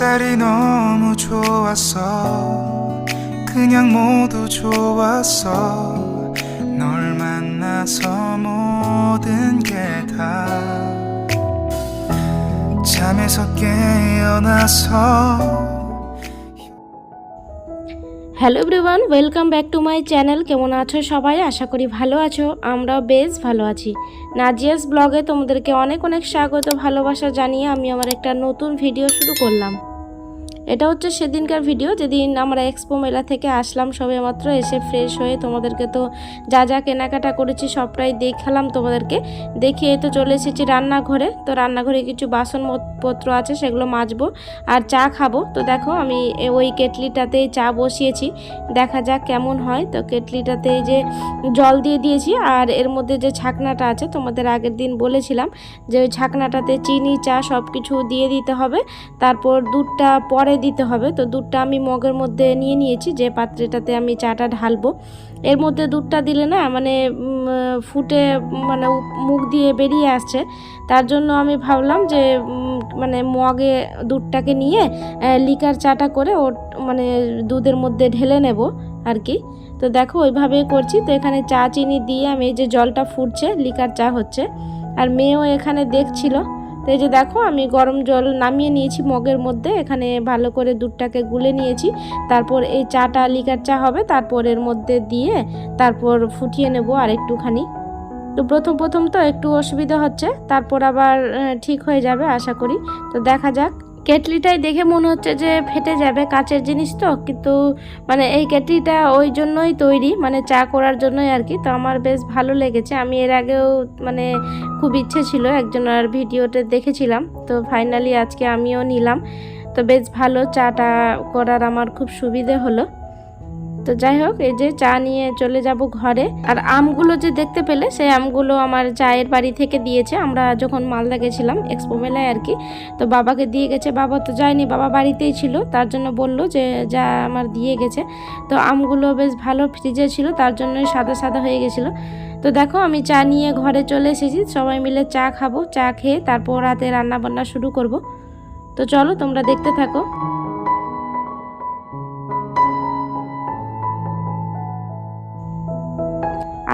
색깔이 너무 좋았어 그냥 모두 좋았어 널 만나서 모든 게 다 잠에서 깨어나서 hello everyone welcome back to my channel কেমন আছো সবাই আশা করি ভালো আছো আমরাও বেশ ভালো আছি নাজিয়াস ব্লগে তোমাদেরকে অনেক অনেক স্বাগত ভালোবাসা জানিয়ে আমি আমার একটা নতুন ভিডিও শুরু করলাম এটা হচ্ছে সেদিনকার ভিডিও যেদিন আমরা এক্সপো মেলা থেকে আসলাম সবে মাত্র, এসে ফ্রেশ হয়ে তোমাদেরকে তো যা যা কেনাকাটা করেছি সবটাই দেখালাম তোমাদেরকে। দেখিয়ে তো চলে এসেছি রান্নাঘরে, তো রান্নাঘরে কিছু বাসনপত্র আছে, সেগুলো মাজবো আর চা খাব। তো দেখো, আমি ওই কেটলিটাতেই চা বসিয়েছি, দেখা যাক কেমন হয়। তো কেটলিটাতে যে জল দিয়ে দিয়েছি, আর এর মধ্যে যে ছাকনাটা আছে, তোমাদের আগের দিন বলেছিলাম যে ওই ছাকনাটাতে চিনি, চা সব কিছু দিয়ে দিতে হবে। তারপর দুধটা পরে দিতে হবে। তো দুধটা আমি মগের মধ্যে নিয়ে নিয়েছি, যে পাত্রেটাতে আমি চাটা ঢালবো। এর মধ্যে দুধটা দিলে না মানে ফুটে মানে মুখ দিয়ে বেরিয়ে আসছে। তার জন্য আমি ভাবলাম যে মানে মগে দুধটাকে নিয়ে লিকার চাটা করে ও মানে দুধের মধ্যে ঢেলে নেব আর কি। তো দেখো ওইভাবেই করছি। তো এখানে চা, চিনি দিয়ে আমি এই যে জলটা ফুটছে, লিকার চা হচ্ছে। আর মেয়েও এখানে দেখছিল। তো এই যে দেখো, আমি গরম জল নামিয়ে নিয়েছি মগের মধ্যে। এখানে ভালো করে দুধটাকে গুলে নিয়েছি। তারপর এই চাটা, লিকার চা হবে। তারপর এর মধ্যে দিয়ে তারপর ফুটিয়ে নেব আর একটুখানি তো প্রথম প্রথম তো একটু অসুবিধা হচ্ছে। তারপর আবার ঠিক হয়ে যাবে আশা করি। তো দেখা যাক। কেটলিটাই দেখে মনে হচ্ছে যে ফেটে যাবে কাচের জিনিস তো, কিন্তু মানে এই কেটলিটা ওই জন্যই তৈরি মানে চা করার জন্যই আর কি। তো আমার বেশ ভালো লেগেছে। আমি এর আগেও মানে খুব ইচ্ছে ছিল একজনের ভিডিওতে দেখেছিলাম। তো ফাইনালি আজকে আমিও নিলাম। তো বেশ ভালো চাটা করার আমার খুব সুবিধে হলো। তো যাই হোক, এই যে চা নিয়ে চলে যাব ঘরে। আর আমগুলো যে দেখতে পেলে, সেই আমগুলো আমার চায়ের বাড়ি থেকে দিয়েছে। আমরা যখন মালদা গেছিলাম এক্সপো মেলায় আর কি, তো বাবাকে দিয়ে গেছে। বাবা তো যায়নি, বাবা বাড়িতেই ছিল। তার জন্য বলল যে, যা আমার দিয়ে গেছে। তো আমগুলো বেশ ভালো ফ্রিজে ছিল, তার জন্যই সাদা সাদা হয়ে গেছিল। তো দেখো, আমি চা নিয়ে ঘরে চলে এসেছি। সবাই মিলে চা খাব, চা খেয়ে তারপর রাতে রান্না বান্না শুরু করব। তো চলো, তোমরা দেখতে থাকো।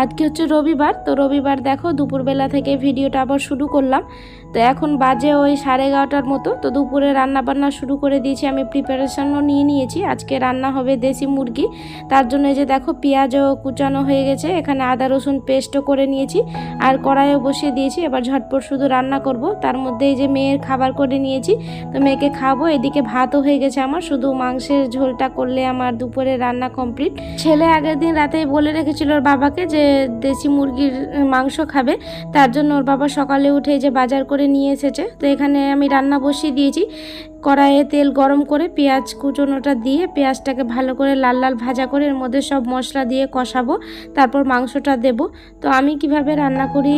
আজকে হচ্ছে রবিবার তো রবিবার দেখো দুপুরবেলা থেকে ভিডিওটা আবার শুরু করলাম। তো এখন বাজে ওই সাড়ে এগারোটার মতো, তো দুপুরে রান্না বান্না শুরু করে দিয়েছি, আমি প্রিপারেশনও নিয়ে নিয়েছি। আজকে রান্না হবে দেশি মুরগি। তার জন্য যে দেখো পেঁয়াজও কুচানো হয়ে গেছে, এখানে আদা, রসুন পেস্টও করে নিয়েছি, আর কড়াইও বসিয়ে দিয়েছি। এবার ঝটপট শুধু রান্না করব। তার মধ্যে এই যে মেয়ের খাবার করে নিয়েছি, তো মেয়েকে খাব এদিকে ভাতও হয়ে গেছে আমার, শুধু মাংসের ঝোলটা করলে আমার দুপুরে রান্না কমপ্লিট। ছেলে আগের দিন রাতেই বলে রেখেছিল ওর বাবাকে যে দেশি মুরগির মাংস খাবে, তার জন্য ওর বাবা সকালে উঠে যে বাজার করে নিয়ে এসেছে। তো এখানে আমি রান্না বসিয়ে দিয়েছি। কড়াইয়ে তেল গরম করে পেঁয়াজ কুচোনোটা দিয়ে পেঁয়াজটাকে ভালো করে লাল লাল ভাজা করে এর মধ্যে সব মশলা দিয়ে কষাবো, তারপর মাংসটা দেব। তো আমি কীভাবে রান্না করি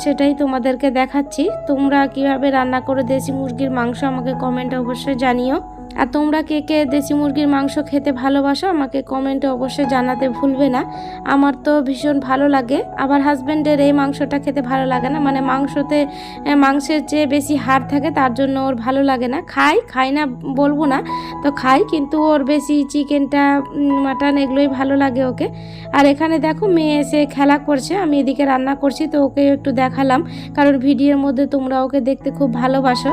সেটাই তোমাদেরকে দেখাচ্ছি। তোমরা কীভাবে রান্না করে দেশি মুরগির মাংস আমাকে কমেন্টে অবশ্যই জানিও। আর তোমরা কে কে দেশি মুরগির মাংস খেতে ভালোবাসো, আমাকে কমেন্টে অবশ্যই জানাতে ভুলবে না। আমার তো ভীষণ ভালো লাগে। আবার হাজব্যান্ডের এই মাংসটা খেতে ভালো লাগে না। মানে মাংসতে মাংসের যে বেশি হাড় থাকে, তার জন্য ওর ভালো লাগে না। খাই খাই না বলব না, তো খাই, কিন্তু ওর বেশি চিকেনটা মাটন এগুলোই ভালো লাগে ওকে। আর এখানে দেখো, মেয়ে এসে খেলা করছে, আমি এদিকে রান্না করছি, তো ওকে একটু দেখালাম। কারণ ভিডিওর মধ্যে তোমরা ওকে দেখতে খুব ভালোবাসো।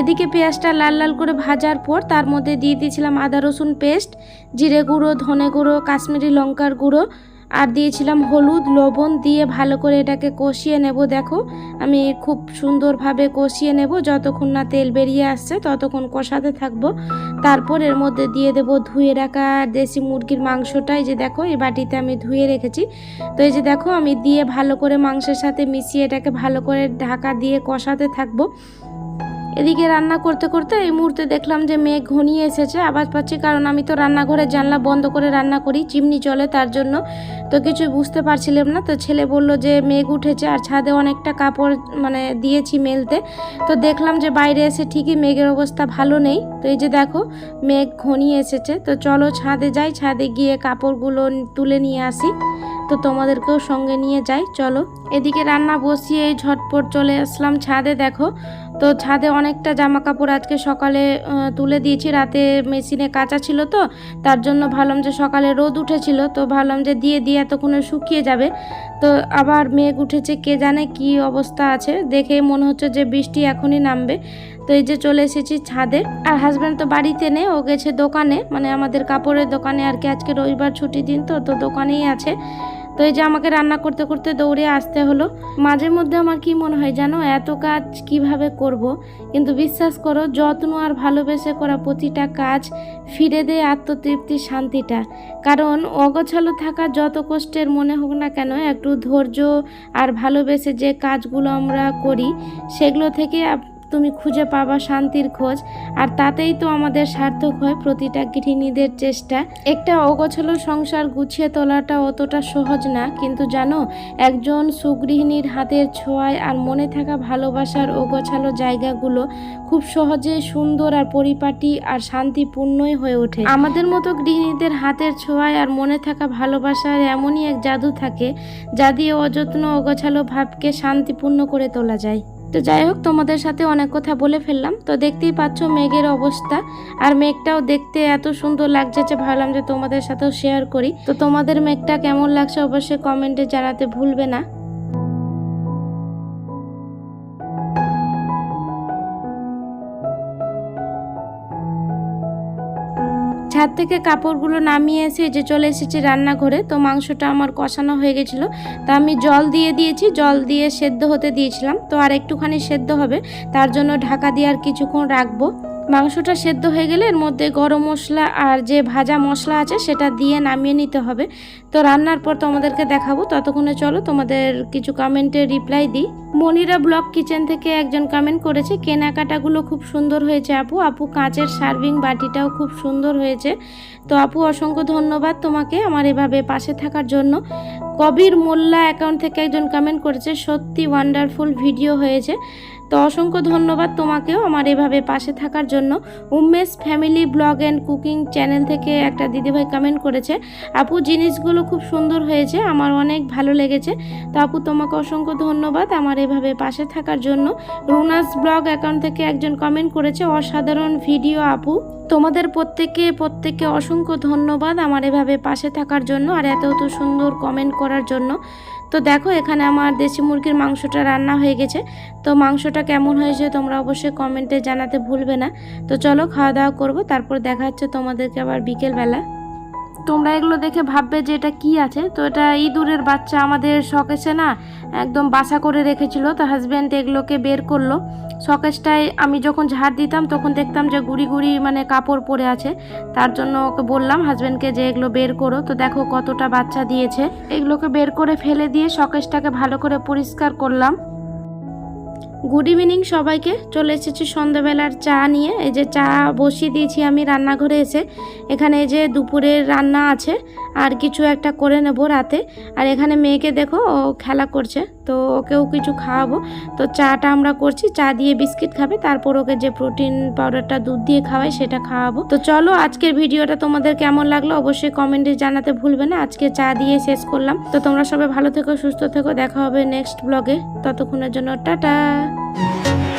এদিকে পেঁয়াজটা লাল লাল করে ভাজার পর তার মধ্যে দিয়ে দিয়েছিলাম আদা রসুন পেস্ট, জিরে গুঁড়ো, ধনে গুঁড়ো, কাশ্মীরি লঙ্কার গুঁড়ো আর দিয়েছিলাম হলুদ, লবণ দিয়ে ভালো করে এটাকে কষিয়ে নেব। দেখো, আমি খুব সুন্দরভাবে কষিয়ে নেব। যতক্ষণ না তেল বেরিয়ে আসছে, ততক্ষণ কষাতে থাকব। তারপর এর মধ্যে দিয়ে দেব ধুয়ে রাখা দেশি মুরগির মাংসটাই যে দেখো, এই বাটিতে আমি ধুয়ে রেখেছি। তো এই যে দেখো, আমি দিয়ে ভালো করে মাংসের সাথে মিশিয়ে এটাকে ভালো করে ঢাকা দিয়ে কষাতে থাকব। এদিকে রান্না করতে করতে এই মুহূর্তে দেখলাম যে মেঘ ঘনিয়ে এসেছে, আওয়াজ পাচ্ছি কারণ আমি তো রান্নাঘরের জানলা বন্ধ করে রান্না করি, চিমনি চলে তার জন্য। তো কিছু বুঝতে পারছিলাম না, তো ছেলে বলল যে মেঘ উঠেছে আর ছাদে অনেকটা কাপড় মানে দিয়েছি মেলতে। তো দেখলাম যে বাইরে এসে ঠিকই মেঘের অবস্থা ভালো নেই। তো এই যে দেখো, মেঘ ঘনিয়ে এসেছে। তো চলো ছাদে যাই, ছাদে গিয়ে কাপড়গুলো তুলে নিয়ে আসি। তো তোমাদেরকেও সঙ্গে নিয়ে যাই, চলো। এদিকে রান্না বসিয়ে ঝটপট চলে আসলাম ছাদে, দেখো। তো ছাদে অনেকটা জামা কাপড় আজকে সকালে তুলে দিয়েছি। রাতে মেশিনে কাঁচা ছিল তো, তার জন্য ভাবলাম যে সকালে রোদ উঠেছিল, তো ভাবলাম যে দিয়ে দিয়ে এতক্ষণে শুকিয়ে যাবে। তো আবার মেঘ উঠেছে, কে জানে কি অবস্থা আছে। দেখে মনে হচ্ছে যে বৃষ্টি এখনই নামবে। তো এই যে চলে এসেছি ছাদে। আর হাজব্যান্ড তো বাড়িতে নেই, ও গেছে দোকানে। মানে আমাদের কাপড়ের দোকানে আর কি, আজকে রবিবার ছুটি দিন তো তো দোকানেই আছে। তো এই যে আমাকে রান্না করতে করতে দৌড়ে আসতে হলো মাঝে মধ্যে আমার কি মনে হয় জানো, এত কাজ কীভাবে করব। কিন্তু বিশ্বাস করো, যত্ন আর ভালোবেসে করা প্রতিটা কাজ ফিরে দেয় আত্মতৃপ্তি, শান্তিটা কারণ অগোছালো থাকা যত কষ্টের মনে হোক না কেন, একটু ধৈর্য আর ভালোবেসে যে কাজগুলো আমরা করি, সেগুলো থেকে তুমি খুঁজে পাবা শান্তির খোঁজ, আর তাতেই তো আমাদের সার্থক হয় প্রতিটা গৃহিণীদের চেষ্টা। একটা অগোছালো সংসার গুছিয়ে তোলাটা অতটা সহজ না, কিন্তু জানো, একজন সুগৃহিণীর হাতের ছোঁয়ায় আর মনে থাকা ভালোবাসার অগোছালো জায়গাগুলো খুব সহজে সুন্দর আর পরিপাটি আর শান্তিপূর্ণই হয়ে ওঠে। আমাদের মতো গৃহিণীদের হাতের ছোঁয়ায় আর মনে থাকা ভালোবাসার এমনই এক জাদু থাকে, যা দিয়ে অযত্ন অগোছালো ভাবকে শান্তিপূর্ণ করে তোলা যায়। তো যাই হোক, তোমাদের সাথে অনেক কথা বলে ফেললাম। তো দেখতেই পাচ্ছ মেঘের অবস্থা। আর মেঘটাও দেখতে এত সুন্দর লাগছে যে ভাবলাম যে তোমাদের সাথেও শেয়ার করি। তো তোমাদের মেঘটা কেমন লাগছে অবশ্যই কমেন্টে জানাতে ভুলবে না। ছাদ থেকে কাপড়গুলো নামিয়ে এসে যে চলে এসেছি রান্নাঘরে, তো মাংসটা আমার কষানো হয়ে গেছিল। তা আমি জল দিয়ে দিয়েছি, জল দিয়ে সেদ্ধ হতে দিয়েছিলাম। তো আর একটুখানি সেদ্ধ হবে, তার জন্য ঢাকা দিয়ে আর কিছুক্ষণ রাখব। মাংসটা সেদ্ধ হয়ে গেলে এর মধ্যে গরম মশলা আর যে ভাজা মশলা আছে সেটা দিয়ে নামিয়ে নিতে হবে। তো রান্নার পর তোমাদেরকে দেখাবো, ততক্ষণে চলো তোমাদের কিছু কমেন্টে রিপ্লাই দিই। মনিরা ব্লক কিচেন থেকে একজন কমেন্ট করেছে, কেনাকাটাগুলো খুব সুন্দর হয়েছে আপু। আপু কাঁচের সার্ভিং বাটিটাও খুব সুন্দর হয়েছে। তো আপু, অসংখ্য ধন্যবাদ তোমাকে আমার এভাবে পাশে থাকার জন্য। কবির মোল্লা অ্যাকাউন্ট থেকে একজন কমেন্ট করেছে, সত্যি ওয়ান্ডারফুল ভিডিও হয়েছে। তো অসংখ্য ধন্যবাদ তোমাকেও আমার এভাবে পাশে থাকার জন্য। Umesh family blog and cooking channel থেকে একটা দিদিভাই কমেন্ট করেছে, আপু, জিনিসগুলো খুব সুন্দর হয়েছে, আমার অনেক ভালো লেগেছে। তো আপু, তোমাকে অসংখ্য ধন্যবাদ আমার এভাবে পাশে থাকার জন্য। রুনাস ব্লগ অ্যাকাউন্ট থেকে একজন কমেন্ট করেছে, অসাধারণ ভিডিও আপু। তোমাদের প্রত্যেকে, প্রত্যেককে অসংখ্য ধন্যবাদ আমার এভাবে পাশে থাকার জন্য আর এত এত সুন্দর কমেন্ট করার জন্য। তো দেখো, এখানে আমার দেশি মুরগির মাংসটা রান্না হয়ে গেছে। তো মাংসটা কেমন হয়েছে তোমরা অবশ্যই কমেন্টে জানাতে ভুলবে না। তো চলো খাওয়া দাওয়া করব, তারপর দেখা হচ্ছে তোমাদেরকে আবার বিকেলবেলা। তোমরা এগুলো দেখে ভাববে যে এটা কি আছে। তো এটা ইঁদুরের বাচ্চা আমাদের শখেছে না একদম বাসা করে রেখেছিল। তো হাজব্যান্ড এগুলোকে বের করল। শকেসটায় আমি যখন ঝাড় দিতাম, তখন দেখতাম যে গুড়ি গুড়ি মানে কাপড় পরে আছে। তার জন্য ওকে বললাম হাজব্যান্ডকে যে এগুলো বের করো। তো দেখো কতটা বাচ্চা দিয়েছে। এগুলোকে বের করে ফেলে দিয়ে শকেসটাকে ভালো করে পরিষ্কার করলাম। গুড ইভিনিং সবাইকে। চলে এসেছি সন্ধ্যাবেলার চা নিয়ে। এই যে চা বসিয়ে দিয়েছি আমি রান্নাঘরে এসে। এখানে এই যে দুপুরের রান্না আছে, আর কিছু একটা করে নেব রাতে। আর এখানে মেয়েকে দেখো, ও খেলা করছে, তো ওকেও কিছু খাওয়াবো। তো চাটা আমরা করছি, চা দিয়ে বিস্কিট খাবে, তারপর ওকে যে প্রোটিন পাউডারটা দুধ দিয়ে খাওয়াই সেটা খাওয়াবো। তো চলো আজকের ভিডিওটা তোমাদের কেমন লাগল অবশ্যই কমেন্টে জানাতে ভুলবে না। আজকে চা দিয়ে শেষ করলাম। তো তোমরা সবাই ভালো থেকো, সুস্থ থেকো। দেখা হবে নেক্সট ব্লগে ততক্ষণের জন্য টাটা। Bye.